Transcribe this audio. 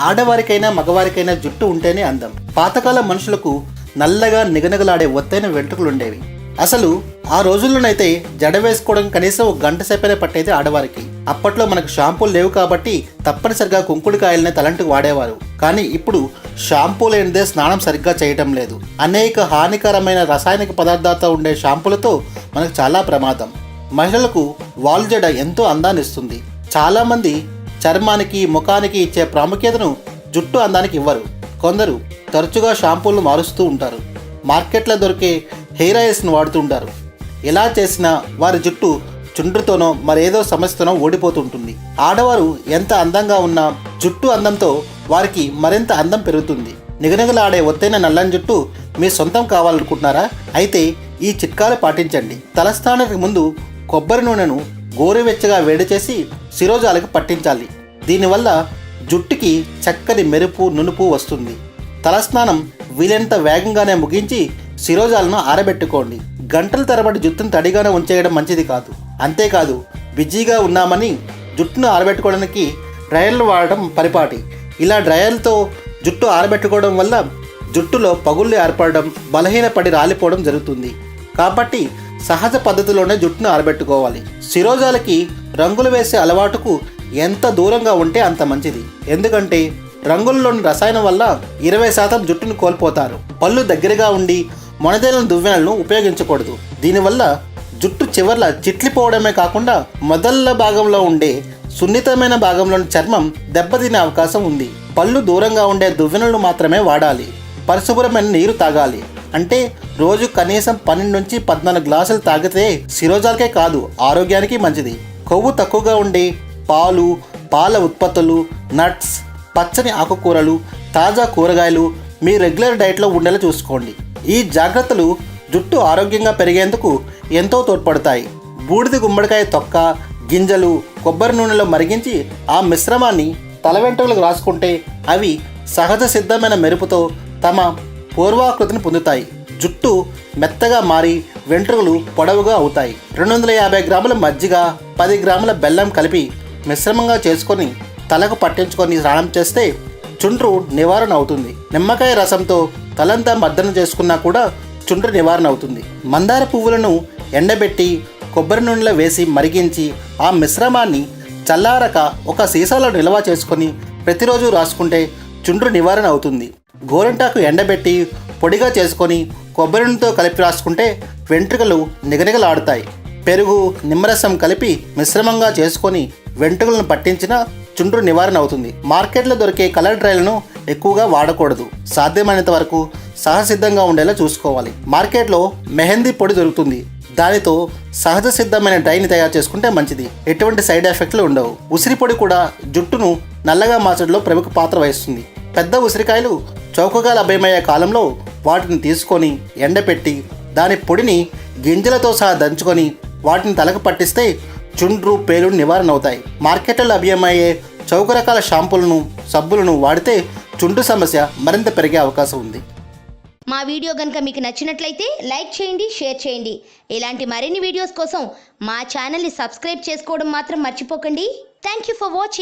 ఆడవారికైనా మగవారికైనా జుట్టు ఉంటేనే అందం. పాతకాల మనుషులకు నల్లగా నిగనగలాడే ఒత్తైన వెంట్రుకలు ఉండేవి అసలు ఆ రోజుల్లోనైతే జడ వేసుకోవడం కనీసం ఒక గంట సేపనే పట్టేది ఆడవారికి. అప్పట్లో మనకు షాంపూలు లేవు కాబట్టి తప్పనిసరిగా కుంకుడుకాయలనే తలంటుకు వాడేవారు. కానీ ఇప్పుడు షాంపూ లేనిదే స్నానం సరిగ్గా చేయటం లేదు. అనేక హానికరమైన రసాయనిక పదార్థాలతో ఉండే షాంపూలతో మనకు చాలా ప్రమాదం. మహిళలకు వాల్ జడ ఎంతో అందాన్ని ఇస్తుంది. చాలామంది చర్మానికి ముఖానికి ఇచ్చే ప్రాముఖ్యతను జుట్టు అందానికి ఇవ్వరు. కొందరు తరచుగా షాంపూలు మారుస్తూ ఉంటారు. మార్కెట్లో దొరికే హెయిర్ ఆయిల్స్ను వాడుతూ ఉంటారు ఎలా చేసినా వారి జుట్టు చుండ్రుతోనో మరేదో సమస్యతోనో ఓడిపోతుంటుంది. ఆడవారు ఎంత అందంగా ఉన్నా జుట్టు అందంతో వారికి మరింత అందం పెరుగుతుంది. నిగనిగలాడే ఒత్తైన నల్లని జుట్టు మీ సొంతం కావాలనుకుంటున్నారా? అయితే ఈ చిట్కాలు పాటించండి. తలస్థానానికి ముందు కొబ్బరి నూనెను గోరువెచ్చగా వేడి చేసి శిరోజాలకు పట్టించాలి. దీనివల్ల జుట్టుకి చక్కని మెరుపు నునుపు వస్తుంది. తలస్నానం వీలైనంత వేగంగానే ముగించి శిరోజాలను ఆరబెట్టుకోండి. గంటల తరబడి జుట్టును తడిగానే ఉంచేయడం మంచిది కాదు. అంతేకాదు బిజీగా ఉన్నామని జుట్టును ఆరబెట్టుకోవడానికి డ్రయర్లు వాడడం పరిపాటి. ఇలా డ్రయర్లతో జుట్టు ఆరబెట్టుకోవడం వల్ల జుట్టులో పగుళ్ళు ఏర్పడడం బలహీనపడి రాలిపోవడం జరుగుతుంది. కాబట్టి సహజ పద్ధతిలోనే జుట్టును ఆరబెట్టుకోవాలి. శిరోజాలకి రంగులు వేసే అలవాటుకు ఎంత దూరంగా ఉంటే అంత మంచిది. ఎందుకంటే రంగుల్లోని రసాయనం వల్ల ఇరవై శాతం జుట్టును కోల్పోతారు. పళ్ళు దగ్గరగా ఉండి మొనదేలను దువ్వెనలను ఉపయోగించకూడదు. దీనివల్ల జుట్టు చివర్ల చిట్లిపోవడమే కాకుండా మొదళ్ళ భాగంలో ఉండే సున్నితమైన భాగంలోని చర్మం దెబ్బతినే అవకాశం ఉంది. పళ్ళు దూరంగా ఉండే దువ్వెనలను మాత్రమే వాడాలి. పరిశుభ్రమైన నీరు తాగాలి. అంటే రోజు కనీసం పన్నెండు నుంచి పద్నాలుగు గ్లాసులు తాగితే శిరోజాలకే కాదు ఆరోగ్యానికి మంచిది. కొవ్వు తక్కువగా ఉండి పాలు పాల ఉత్పత్తులు నట్స్ పచ్చని ఆకుకూరలు తాజా కూరగాయలు మీ రెగ్యులర్ డైట్లో ఉండేలా చూసుకోండి. ఈ జాగ్రత్తలు జుట్టు ఆరోగ్యంగా పెరిగేందుకు ఎంతో తోడ్పడతాయి. బూడిద గుమ్మడికాయ తొక్క గింజలు కొబ్బరి నూనెలో మరిగించి ఆ మిశ్రమాన్ని తల వెంట్రుకలకు రాసుకుంటే అవి సహజ సిద్ధమైన మెరుపుతో తమ పూర్వాకృతిని పొందుతాయి. జుట్టు మెత్తగా మారి వెంట్రుకలు పొడవుగా అవుతాయి. రెండు వందల యాభై గ్రాముల మజ్జిగ పది గ్రాముల బెల్లం కలిపి మిశ్రమంగా చేసుకొని తలకు పట్టించుకొని స్నానం చేస్తే చుండ్రు నివారణ అవుతుంది. నిమ్మకాయ రసంతో తలంతా మర్దన చేసుకున్నా కూడా చుండ్రు నివారణ అవుతుంది. మందార పువ్వులను ఎండబెట్టి కొబ్బరి నూనెలో వేసి మరిగించి ఆ మిశ్రమాన్ని చల్లారక ఒక సీసాలో నిల్వ చేసుకొని ప్రతిరోజు రాసుకుంటే చుండ్రు నివారణ అవుతుంది. గోరింటాకు ఎండబెట్టి పొడిగా చేసుకొని కొబ్బరి నూనెతో కలిపి రాసుకుంటే వెంట్రుకలు నిగనిగలాడుతాయి. పెరుగు నిమ్మరసం కలిపి మిశ్రమంగా చేసుకొని వెంట్రుకలను పట్టించిన చుండ్రు నివారణ అవుతుంది. మార్కెట్లో దొరికే కలర్ డ్రైలను ఎక్కువగా వాడకూడదు. సాధ్యమైనంత వరకు సహసిద్ధంగా ఉండేలా చూసుకోవాలి. మార్కెట్లో మెహందీ పొడి దొరుకుతుంది. దానితో సహజ సిద్ధమైన డ్రైని తయారు చేసుకుంటే మంచిది. ఎటువంటి సైడ్ ఎఫెక్ట్లు ఉండవు. ఉసిరి పొడి కూడా జుట్టును నల్లగా మార్చడంలో ప్రముఖ పాత్ర వహిస్తుంది. పెద్ద ఉసిరికాయలు చౌకగా లభ్యమయ్యే కాలంలో వాటిని తీసుకొని ఎండపెట్టి దాని పొడిని గింజలతో సహా దంచుకొని వాటిని తలకు పట్టిస్తే చుండ్రు పేలుడు నివారణ అవుతాయి మార్కెట్లో లభ్యమయ్యే చౌక రకాల షాంపూలను సబ్బులను వాడితే చుండ్రు సమస్య మరింత పెరిగే అవకాశం ఉంది. మా వీడియో కనుక మీకు నచ్చినట్లయితే లైక్ చేయండి షేర్ చేయండి. ఇలాంటి మరిన్ని వీడియోస్ కోసం మా ఛానల్ని సబ్స్క్రైబ్ చేసుకోవడం మాత్రం మర్చిపోకండి. Thank you for watching.